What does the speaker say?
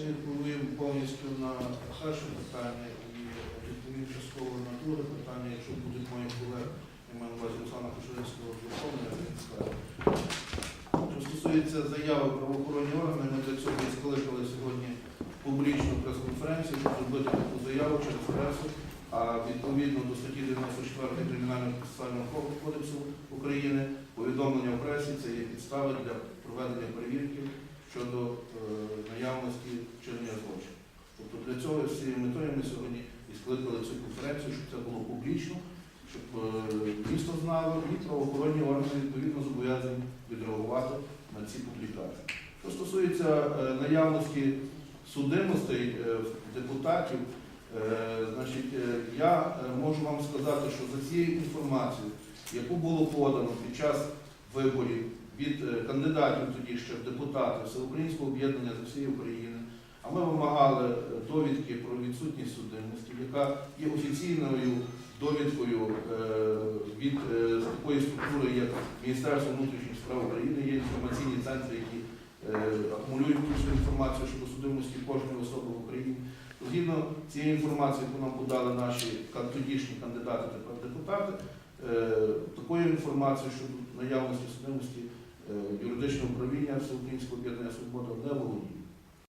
Я відповім повністю на перше питання і відповім частково на друге питання, якщо будуть мої колеги, я маю на увазі Руслана Кошелевського доповнення, він скаже. Що стосується заяви правоохоронні органи, ми для цього і скликали сьогодні публічну прес-конференцію, щоб зробити таку заяву через пресу, а відповідно до статті 94 Кримінального процесуального кодексу України повідомлення в пресі це є підстави для проведення перевірки щодо е, наявності вчинення злочину. Тобто для цього з цією метою ми сьогодні і скликали цю конференцію, щоб це було публічно, щоб е, місто знало і правоохоронні органи відповідно зобов'язані відреагувати на ці публікації. Що стосується е, наявності судимостей е, депутатів, значить, я можу вам сказати, що за цією інформацією, яку було подано під час виборів від кандидатів тоді ще в депутати Всеукраїнського об'єднання з всієї України, а ми вимагали довідки про відсутність судимості, яка є офіційною довідкою е, від е, такої структури, як Міністерство внутрішніх справ України, є інформаційні центри, які е, акумулюють цю інформацію щодо судимості кожної особи в Україні. Згідно цієї інформації, яку нам подали наші тодішні кандидати тепер депутати, такою інформацією щодо наявності судимості юридичного управління Всеукраїнського об'єднання Свобода не володіє.